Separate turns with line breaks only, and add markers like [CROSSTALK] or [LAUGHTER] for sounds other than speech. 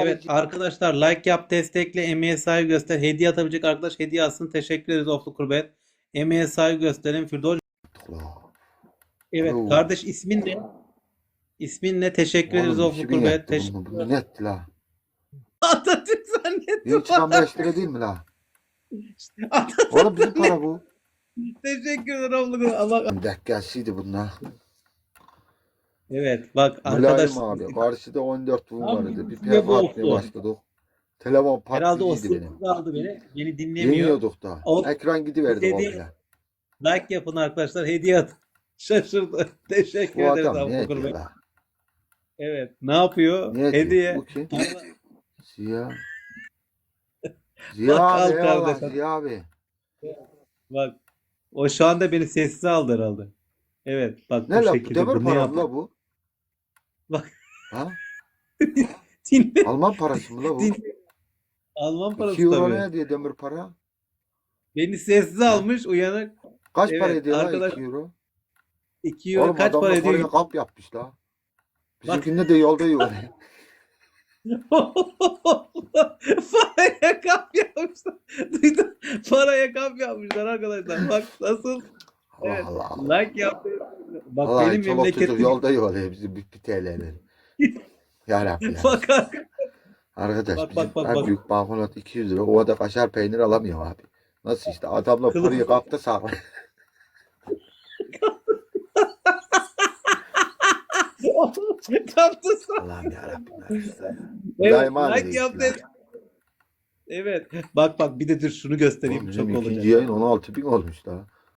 Evet arkadaşlar like yap, destekle, emeğe saygı göster. Hediye atabilecek arkadaş hediye alsın. Teşekkür ederiz Oflu Kurbet. Emeğe saygı gösterin. Firdevs. Evet
Oo.
kardeş ismin ne? İsmin ne? Teşekkür ederiz Oflu Kurbet. Teşekkür
Bu net la.
Atatürk zannettim.
Bir çıkan 5 lira değil mi la?
Atatürk
Oğlum bizim para bu.
teşekkür ederim Oflu Kurbet. Allah.
Dekkelsiydi bunlar.
Evet bak
Mülayim
arkadaş
abi. Karşıda 14 win
Abi,
vardı. Bir
size
PF
bu
atmaya başladık. Telefon
herhalde o
patlayıcıydı benim.
aldı beni. Beni dinlemiyor.
Yeniyorduk da.
O-
Ekran gidiverdi
Dedi-
komple.
Like yapın arkadaşlar. Hediye atın. [LAUGHS] Şaşırdı. [LAUGHS] Teşekkür
Bu
ederiz
adam ne ediyor
Kurbet.
la?
Evet. Ne yapıyor?
Ne ediyor?
Hediye.
Bu kim?
Allah-
Ziya. [LAUGHS] Ziya
Bak, al
abi eyvallah
kardeşim.
Ziya abi.
Bak. O şu anda beni sessiz aldı herhalde. Evet. Bak
Ne
bu
la bu
şekilde
demir
bunu
para
yap.
la bu?
Bak.
Ha? [LAUGHS]
Dinle.
Alman parası mı la bu?
Dinle. Alman parası
2 euro
tabii.
ne diye demir para?
Beni sessiz almış uyanık.
Kaç para
Evet,
ediyor la
arkadaş-
2 euro?
2 euro
Oğlum
kaç
adamlar
para ediyor?
paraya kap yapmış la. Bizimkinde de yolda yiyor. [LAUGHS]
Paraya kap yapmışlar. [LAUGHS] Paraya kap yapmışlar arkadaşlar. Bak nasıl
Allah
Evet.
Allah. Allah.
like yaptı. Bak
Allah
benim memleketim.
yolda yiyor bizim bir, bir TL'leri. [LAUGHS] Ya Rabbi ya.
Bak.
Arkadaş
Bak, bak, bak,
en
bak.
büyük banknot 200 lira. O da kaşar peynir alamıyor abi. Nasıl işte adamla
Kılıf-
parayı kaptı saklı.
Kaptı sana.
Allah'ım yarabbim.
Evet, like yaptı.
ya.
Evet. Bak bak bir de dur şunu göstereyim
Oğlum
çok olacak.
yayın 16 bin olmuş daha.